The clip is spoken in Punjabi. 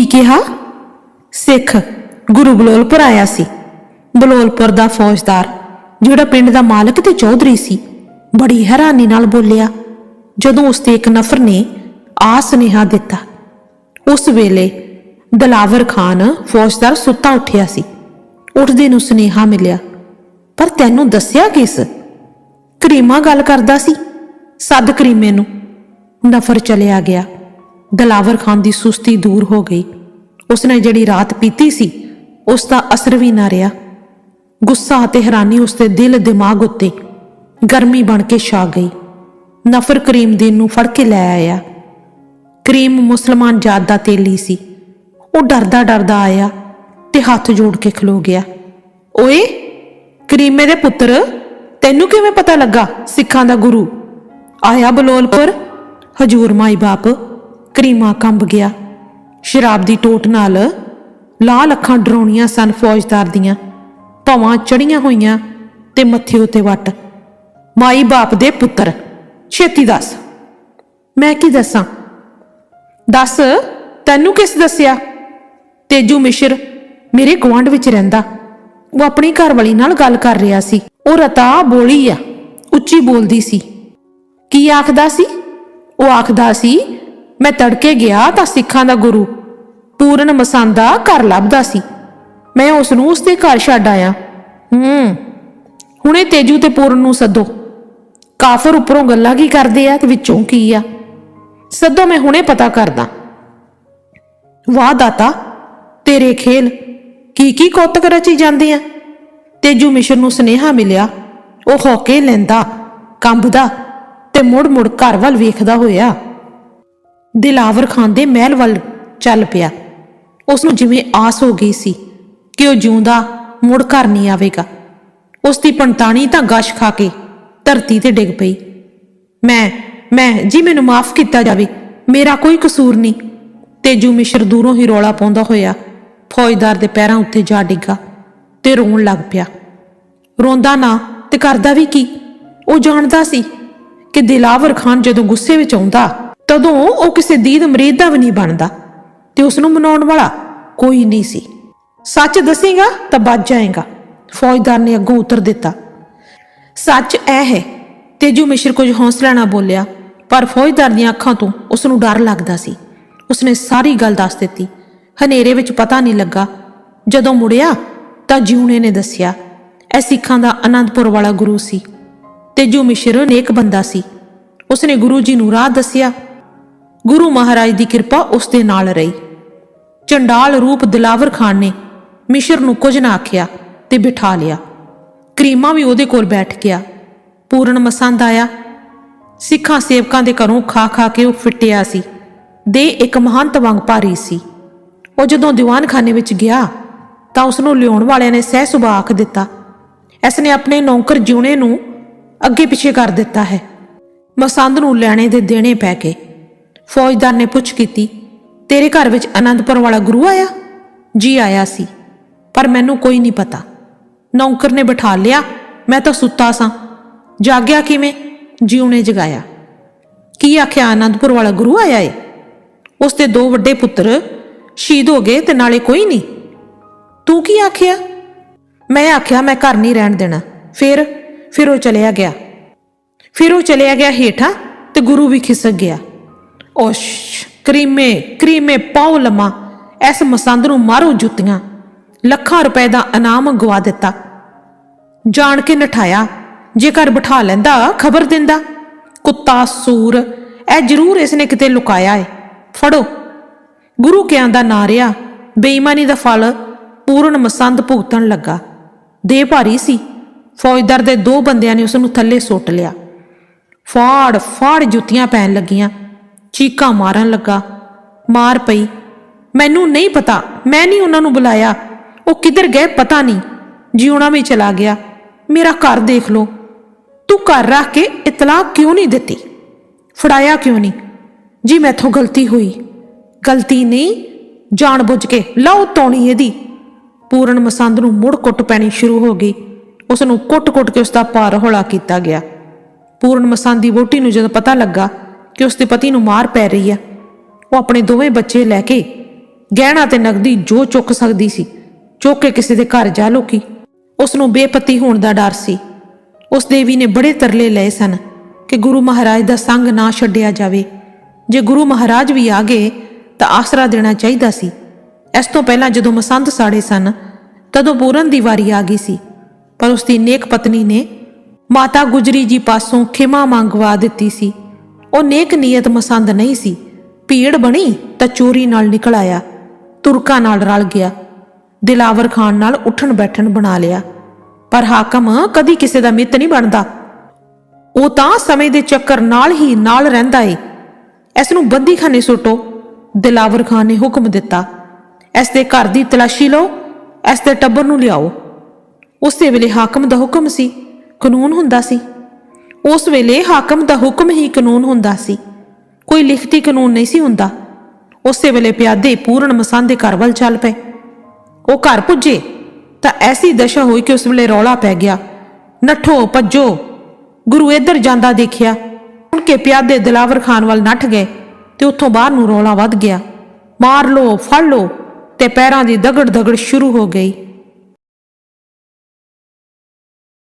ਕੀ ਕਿਹਾ? ਸਿੱਖ ਗੁਰੂ ਬਲੋਲਪੁਰ ਆਇਆ ਸੀ। ਬਲੋਲਪੁਰ ਦਾ ਫੌਜਦਾਰ, ਜਿਹੜਾ ਪਿੰਡ ਦਾ ਮਾਲਕ ਤੇ ਚੌਧਰੀ ਸੀ, ਬੜੀ ਹੈਰਾਨੀ ਨਾਲ ਬੋਲਿਆ, ਜਦੋਂ ਉਸ ਤੇ ਇੱਕ ਨਫਰ ਨੇ ਆ ਸੁਨੇਹਾ ਦਿੱਤਾ। ਉਸ ਵੇਲੇ ਦਲਾਵਰ ਖਾਨ ਫੌਜਦਾਰ ਸੁੱਤਾ ਉੱਠਿਆ ਸੀ। ਉੱਠਦੇ ਨੂੰ ਸੁਨੇਹਾ ਮਿਲਿਆ, ਪਰ ਤੈਨੂੰ ਦੱਸਿਆ ਕਿਸ? ਕਰੀਮਾ ਗੱਲ ਕਰਦਾ ਸੀ? ਸੱਦ ਕਰੀਮੇ ਨੂੰ। ਨਫਰ ਚਲਿਆ ਗਿਆ। ਦਲਾਵਰ ਖਾਨ ਦੀ ਸੁਸਤੀ ਦੂਰ ਹੋ ਗਈ। ਉਸਨੇ ਜਿਹੜੀ ਰਾਤ ਪੀਤੀ ਸੀ ਉਸ ਦਾ ਅਸਰ ਵੀ ਨਾ ਰਿਹਾ। ਗੁੱਸਾ ਅਤੇ ਹੈਰਾਨੀ ਉਸਦੇ ਦਿਲ ਦਿਮਾਗ ਉੱਤੇ ਗਰਮੀ ਬਣ ਕੇ ਛਾ ਗਈ। ਨਫਰ ਕਰੀਮ ਦੀਨ ਨੂੰ ਫੜ ਕੇ ਲੈ ਆਇਆ। ਕਰੀਮ ਮੁਸਲਮਾਨ ਜਾਤ ਦਾ ਤੇਲੀ ਸੀ। ਉਹ ਡਰਦਾ ਡਰਦਾ ਆਇਆ ਤੇ ਹੱਥ ਜੋੜ ਕੇ ਖਲੋ ਗਿਆ। ਓਏ, ਕਰੀਮੇ ਦੇ ਪੁੱਤਰ, ਤੈਨੂੰ ਕਿਵੇਂ ਪਤਾ ਲੱਗਾ ਸਿੱਖਾਂ ਦਾ ਗੁਰੂ? ਆਇਆ ਬਲੋਲਪੁਰ? ਹਜੂਰ ਮਾਈ ਬਾਪ। ਕਰੀਮਾ ਕੰਬ ਗਿਆ। ਸ਼ਰਾਬ ਦੀ ਟੋਟ ਨਾਲ ਲਾਲ ਅੱਖਾਂ ਡਰਾਉਣੀਆਂ ਸਨ ਫੌਜਦਾਰ ਦੀਆਂ। ਭਵਾਂ ਚੜੀਆਂ ਹੋਈਆਂ ਤੇ ਮੱਥੇ ਉਤੇ ਵੱਟ। ਮਾਈ ਬਾਪ ਦੇ ਪੁੱਤਰ, ਛੇਤੀ ਦੱਸ। ਮੈਂ ਕੀ ਦੱਸਾਂ? ਦੱਸ, ਤੈਨੂੰ ਕਿਸ ਦੱਸਿਆ? ਤੇਜੂ ਮਿਸ਼ਰ ਮੇਰੇ ਗੁਆਂਢ ਵਿੱਚ ਰਹਿੰਦਾ। ਉਹ ਆਪਣੀ ਘਰਵਾਲੀ ਨਾਲ ਗੱਲ ਕਰ ਰਿਹਾ ਸੀ। ਉਹ ਰਤਾ ਬੋਲੀ ਆ, ਉੱਚੀ ਬੋਲਦੀ ਸੀ। ਕੀ ਆਖਦਾ ਸੀ? ਉਹ ਆਖਦਾ ਸੀ ਮੈਂ ਤੜਕੇ ਗਿਆ ਤਾਂ ਸਿੱਖਾਂ ਦਾ ਗੁਰੂ ਪੂਰਨ ਮਸਾਂਦਾ ਘਰ ਲੱਭਦਾ ਸੀ। ਮੈਂ ਉਸ ਨੂੰ ਉਸ ਦੇ ਘਰ ਛੱਡ ਆਇਆ। ਹੂੰ, ਹੁਣੇ ਤੇਜੂ ਤੇ ਪੂਰਨ ਨੂੰ ਸੱਦੋ। ਕਾਫਰ ਉੱਪਰੋਂ ਗੱਲਾਂ ਕੀ ਕਰਦੇ ਆ ਤੇ ਵਿੱਚੋਂ ਕੀ ਆ? ਸੱਦੋ, ਮੈਂ ਹੁਣੇ ਪਤਾ ਕਰਦਾ। ਵਾਹ ਦਾਤਾ, ਤੇਰੇ ਖੇਲ ਕੀ ਕੀ ਕੌਤਕ ਰਚੀ ਜਾਂਦੇ ਆ? ਤੇਜੂ ਮਿਸ਼ਨ ਨੂੰ ਸੁਨੇਹਾ ਮਿਲਿਆ। ਉਹ ਹੌਕੇ ਲੈਂਦਾ, ਕੰਬਦਾ ਤੇ ਮੁੜ ਮੁੜ ਘਰ ਵੱਲ ਵੇਖਦਾ ਹੋਇਆ। ਦਿਲਾਵਰ ਖਾਨ ਦੇ ਮਹਿਲ ਵੱਲ ਚੱਲ ਪਿਆ। ਉਸ ਨੂੰ ਜਿਵੇਂ ਆਸ ਹੋ ਗਈ ਸੀ ਕਿ ਉਹ ਜਿਉਂਦਾ ਮੁੜ ਘਰ ਨਹੀਂ ਆਵੇਗਾ। ਉਸ ਦੀ ਪੰਤਾਣੀ ਤਾਂ ਗਸ਼ ਖਾ ਕੇ ਧਰਤੀ ਤੇ ਡਿੱਗ ਪਈ। ਮੈਂ ਮੈਂ, ਜੀ ਮੈਨੂੰ ਮਾਫ ਕੀਤਾ ਜਾਵੇ, ਮੇਰਾ ਕੋਈ ਕਸੂਰ ਨਹੀਂ। ਤੇਜੂ ਮਿਸ਼ਰ ਦੂਰੋਂ ਹੀ ਰੋਲਾ ਪਾਉਂਦਾ ਹੋਇਆ ਫੌਜਦਾਰ ਦੇ ਪੈਰਾਂ ਉੱਤੇ ਜਾ ਡਿੱਗਾ ਤੇ ਰੋਣ ਲੱਗ ਪਿਆ। ਰੋਂਦਾ ਨਾ ਤੇ ਕਰਦਾ ਵੀ ਕੀ? ਉਹ ਜਾਣਦਾ ਸੀ ਕਿ ਦਿਲਾਵਰ ਖਾਨ ਜਦੋਂ ਗੁੱਸੇ ਵਿੱਚ ਆਉਂਦਾ ਤਦੋਂ ਉਹ ਕਿਸੇ ਦੀਦ ਮਰੀਦ ਦਾ ਵੀ ਨਹੀਂ ਬਣਦਾ ਤੇ ਉਸ ਨੂੰ ਮਨਾਉਣ ਵਾਲਾ ਕੋਈ ਨਹੀਂ ਸੀ। ਸੱਚ ਦੱਸੇਗਾ ਤਾਂ ਬਚ ਜਾਏਗਾ। ਫੌਜਦਾਰ ਨੇ ਅੱਗੋਂ ਉਤਰ ਦਿੱਤਾ। ਸੱਚ ਇਹ ਹੈ, ਤੇਜੂ ਮਿਸ਼ਰ ਕੁਝ ਹੌਸਲਾ ਨਾਲ ਬੋਲਿਆ, ਪਰ ਫੌਜਦਾਰ ਦੀਆਂ ਅੱਖਾਂ ਤੋਂ ਉਸ ਨੂੰ ਡਰ ਲੱਗਦਾ ਸੀ। ਉਸਨੇ ਸਾਰੀ ਗੱਲ ਦੱਸ ਦਿੱਤੀ। ਹਨੇਰੇ ਵਿੱਚ ਪਤਾ ਨਹੀਂ ਲੱਗਾ। ਜਦੋਂ ਮੁੜਿਆ ਤਾਂ ਜਿਉਣੇ ਨੇ ਦੱਸਿਆ, ਇਹ ਸਿੱਖਾਂ ਦਾ ਅਨੰਦਪੁਰ ਵਾਲਾ ਗੁਰੂ ਸੀ। ਤੇਜੂ ਮਿਸ਼ਰ ਨੇਕ ਬੰਦਾ ਸੀ। ਉਸਨੇ ਗੁਰੂ ਜੀ ਨੂੰ ਰਾਹ ਦੱਸਿਆ ਗੁਰੂ ਮਹਾਰਾਜ ਦੀ ਕਿਰਪਾ ਉਸ ਦੇ ਨਾਲ ਰਹੀ। ਚੰਡਾਲ ਰੂਪ ਦਿਲਾਵਰ ਖਾਨ ਨੇ ਮਿਸ਼ਰ ਨੂੰ ਕੁਝ ਨਾ ਆਖਿਆ ਤੇ ਬਿਠਾ ਲਿਆ। ਕਰੀਮਾ ਵੀ ਉਹਦੇ ਕੋਲ ਬੈਠ ਗਿਆ। ਪੂਰਨ ਮਸੰਦ ਆਇਆ। ਸਿੱਖਾਂ ਸੇਵਕਾਂ ਦੇ ਘਰੋਂ ਖਾ ਖਾ ਕੇ ਉਹ ਫਿੱਟਿਆ ਸੀ। ਦੇ ਇੱਕ ਮਹੰਤ ਵਾਂਗ ਭਾਰੀ ਸੀ। ਉਹ ਜਦੋਂ ਦੀਵਾਨਖਾਨੇ ਵਿੱਚ ਗਿਆ ਤਾਂ ਉਸ ਨੂੰ ਲਿਆਉਣ ਵਾਲਿਆਂ ਨੇ ਸਹਿ ਸੁਭਾ ਆਖ ਦਿੱਤਾ। ਇਸ ਨੇ ਆਪਣੇ ਨੌਕਰ ਜਿਉਣੇ ਨੂੰ ਅੱਗੇ ਪਿੱਛੇ ਕਰ ਦਿੱਤਾ ਹੈ। ਮਸੰਦ ਨੂੰ ਲੈਣੇ ਦੇ ਦੇਣੇ ਪੈ ਗਏ। ਫੌਜਦਾਰ ਨੇ ਪੁੱਛ ਕੀਤੀ, ਤੇਰੇ ਘਰ ਵਿੱਚ ਅਨੰਦਪੁਰ ਵਾਲਾ ਗੁਰੂ ਆਇਆ? ਜੀ ਆਇਆ ਸੀ, ਪਰ ਮੈਨੂੰ ਕੋਈ ਨਹੀਂ ਪਤਾ। ਨੌਕਰ ਨੇ ਬਿਠਾ ਲਿਆ, ਮੈਂ ਤਾਂ ਸੁੱਤਾ ਸਾਂ। ਜਾਗਿਆ ਕਿਵੇਂ? ਜਿਉਣੇ ਜਗਾਇਆ। ਕੀ ਆਖਿਆ, ਆਨੰਦਪੁਰ ਵਾਲਾ ਗੁਰੂ ਆਇਆ ਏ? ਉਸ ਦੇ ਦੋ ਵੱਡੇ ਪੁੱਤਰ ਸ਼ਹੀਦ ਹੋ ਗਏ ਤੇ ਨਾਲੇ ਕੋਈ ਨਹੀਂ। ਤੂੰ ਕੀ ਆਖਿਆ? ਮੈਂ ਆਖਿਆ, ਮੈਂ ਘਰ ਨਹੀਂ ਰਹਿਣ ਦੇਣਾ। ਫਿਰ ਫਿਰ ਉਹ ਚਲਿਆ ਗਿਆ। ਫਿਰ ਉਹ ਚਲਿਆ ਗਿਆ ਹੇਠਾਂ ਤੇ ਗੁਰੂ ਵੀ ਖਿਸਕ ਗਿਆ। ਓਸ਼, ਕਰੀਮੇ ਕਰੀਮੇ ਪਾਉ ਲਮਾ, ਐਸ ਮਸੰਦ ਨੂੰ ਮਾਰੋ ਜੁੱਤੀਆਂ। ਲੱਖਾਂ ਰੁਪਏ ਦਾ ਇਨਾਮ ਗਵਾ ਦਿੱਤਾ। ਜਾਣ ਕੇ ਨਠਾਇਆ ਜੇਕਰ ਬਿਠਾ ਲੈਂਦਾ, ਖਬਰ ਦਿੰਦਾ। ਕੁੱਤਾ, ਸੂਰ ਇਹ ਜ਼ਰੂਰ ਇਸ ਨੇ ਕਿਤੇ ਲੁਕਾਇਆ ਏ। ਫੜੋ। ਗੁਰੂ ਕਿਆਂ ਦਾ ਨਾਂ ਰਿਆ, ਬੇਈਮਾਨੀ ਦਾ ਫਲ ਪੂਰਨ ਮਸੰਦ ਭੁਗਤਣ ਲੱਗਾ। ਦੇ ਭਾਰੀ ਸੀ। ਫੌਜਦਾਰ ਦੇ ਦੋ ਬੰਦਿਆਂ ਨੇ ਉਸ ਨੂੰ ਥੱਲੇ ਸੁੱਟ ਲਿਆ। ਫਾੜ ਫਾੜ ਜੁੱਤੀਆਂ ਪੈਣ ਲੱਗੀਆਂ। ਚੀਕਾਂ ਮਾਰਨ ਲੱਗਾ। ਮਾਰ ਪਈ। ਮੈਨੂੰ ਨਹੀਂ ਪਤਾ। ਮੈਂ ਨਹੀਂ ਉਹਨਾਂ ਨੂੰ ਬੁਲਾਇਆ। ਉਹ ਕਿੱਧਰ ਗਏ ਪਤਾ ਨਹੀਂ। ਜਿਉਣਾ ਵੀ ਚਲਾ ਗਿਆ। ਮੇਰਾ ਘਰ ਦੇਖ ਲਓ। ਤੂੰ ਘਰ ਰੱਖ ਕੇ ਇਤਲਾਹ ਕਿਉਂ ਨਹੀਂ ਦਿੱਤੀ? ਫੜਾਇਆ ਕਿਉਂ ਨਹੀਂ? ਜੀ, ਮੈਥੋਂ ਗਲਤੀ ਹੋਈ। ਗਲਤੀ ਨਹੀਂ, ਜਾਣ ਬੁੱਝ ਕੇ। ਲਓ ਤੋਣੀ ਇਹਦੀ। ਪੂਰਨ ਮਸੰਦ ਨੂੰ ਮੁੜ ਕੁੱਟ ਪੈਣੀ ਸ਼ੁਰੂ ਹੋ ਗਈ। ਉਸ ਨੂੰ ਕੁੱਟ-ਕੁੱਟ ਕੇ ਉਸ ਦਾ ਭਾਰ ਹੌਲਾ ਕੀਤਾ ਗਿਆ। ਪੂਰਨ ਮਸੰਦ ਦੀ ਵੋਟੀ ਨੂੰ ਜਦੋਂ ਪਤਾ ਲੱਗਾ ਕਿ ਉਸ ਦੇ ਪਤੀ ਨੂੰ ਮਾਰ ਪੈ ਰਹੀ ਆ ਉਹ ਆਪਣੇ ਦੋਵੇਂ ਬੱਚੇ ਲੈ ਕੇ ਗਹਿਣਾ ਤੇ ਨਗਦੀ ਜੋ ਚੁੱਕ ਸਕਦੀ ਸੀ, ਚੁੱਕ ਕੇ ਕਿਸੇ ਦੇ ਘਰ ਜਾ ਲੋਕੀ। ਉਸ ਨੂੰ ਬੇਪਤੀ ਹੋਣ ਦਾ ਡਰ ਸੀ। ਉਸ ਦੇਵੀ ਨੇ ਬੜੇ ਤਰਲੇ ਲਏ ਸਨ ਕਿ ਗੁਰੂ ਮਹਾਰਾਜ ਦਾ ਸੰਗ ਨਾ ਛੱਡਿਆ ਜਾਵੇ। ਜੇ ਗੁਰੂ ਮਹਾਰਾਜ ਵੀ ਆ ਗਏ ਤਾਂ ਆਸਰਾ ਦੇਣਾ ਚਾਹੀਦਾ ਸੀ। ਇਸ ਤੋਂ ਪਹਿਲਾਂ ਜਦੋਂ ਮਸੰਦ ਸਾੜੇ ਸਨ, ਤਦੋਂ ਪੂਰਨ ਦੀ ਵਾਰੀ ਆ ਗਈ ਸੀ। ਪਰ ਉਸ ਦੀ ਨੇਕ ਪਤਨੀ ਨੇ ਮਾਤਾ ਗੁਜਰੀ ਜੀ ਪਾਸੋਂ ਖਿਮਾ ਮੰਗਵਾ ਦਿੱਤੀ ਸੀ। ਉਹ ਨੇਕ ਨੀਅਤ ਮਸੰਦ ਨਹੀਂ ਸੀ। ਭੀੜ ਬਣੀ ਤਾਂ ਚੋਰੀ ਨਾਲ ਨਿਕਲ ਆਇਆ, ਤੁਰਕਾਂ ਨਾਲ ਰਲ ਗਿਆ, ਦਿਲਾਵਰ ਖਾਨ ਨਾਲ ਉੱਠਣ ਬੈਠਣ ਬਣਾ ਲਿਆ। ਪਰ ਹਾਕਮ ਕਦੀ ਕਿਸੇ ਦਾ ਮਿੱਤ ਨਹੀਂ ਬਣਦਾ। ਉਹ ਤਾਂ ਸਮੇਂ ਦੇ ਚੱਕਰ ਨਾਲ ਹੀ ਨਾਲ ਰਹਿੰਦਾ ਏ। ਇਸ ਨੂੰ ਬੰਦੀਖਾਨੇ ਸੁੱਟੋ, ਦਿਲਾਵਰ ਖਾਨ ਨੇ ਹੁਕਮ ਦਿੱਤਾ। ਇਸ ਦੇ ਘਰ ਦੀ ਤਲਾਸ਼ੀ ਲਓ, ਇਸ ਦੇ ਟੱਬਰ ਨੂੰ ਲਿਆਓ। ਉਸੇ ਵੇਲੇ ਹਾਕਮ ਦਾ ਹੁਕਮ ਸੀ, ਕਾਨੂੰਨ ਹੁੰਦਾ ਸੀ। ਉਸ ਵੇਲੇ ਹਾਕਮ ਦਾ ਹੁਕਮ ਹੀ ਕਾਨੂੰਨ ਹੁੰਦਾ ਸੀ। ਕੋਈ ਲਿਖਤੀ ਕਾਨੂੰਨ ਨਹੀਂ ਸੀ ਹੁੰਦਾ। ਉਸੇ ਵੇਲੇ ਪਿਆਦੇ ਪੂਰਨ ਮਸੰਦ ਦੇ ਘਰ ਵੱਲ ਚੱਲ ਪਏ। ਉਹ ਘਰ ਪੁੱਜੇ ਤਾਂ ਐਸੀ ਦਸ਼ਾ ਹੋਈ ਕਿ ਉਸ ਵੇਲੇ ਰੌਲਾ ਪੈ ਗਿਆ। ਨੱਠੋ, ਭੱਜੋ। ਗੁਰੂ ਇੱਧਰ ਜਾਂਦਾ ਦੇਖਿਆ। ਸੁਣ ਕੇ ਪਿਆਦੇ ਦਿਲਾਵਰ ਖਾਨ ਵੱਲ ਨੱਠ ਗਏ ਤੇ ਉੱਥੋਂ ਬਾਹਰ ਨੂੰ ਰੌਲਾ ਵੱਧ ਗਿਆ। ਮਾਰ ਲੋ ਫੜ ਲੋ ਤੇ ਪੈਰਾਂ ਦੀ ਦਗੜ ਦਗੜ ਸ਼ੁਰੂ ਹੋ ਗਈ।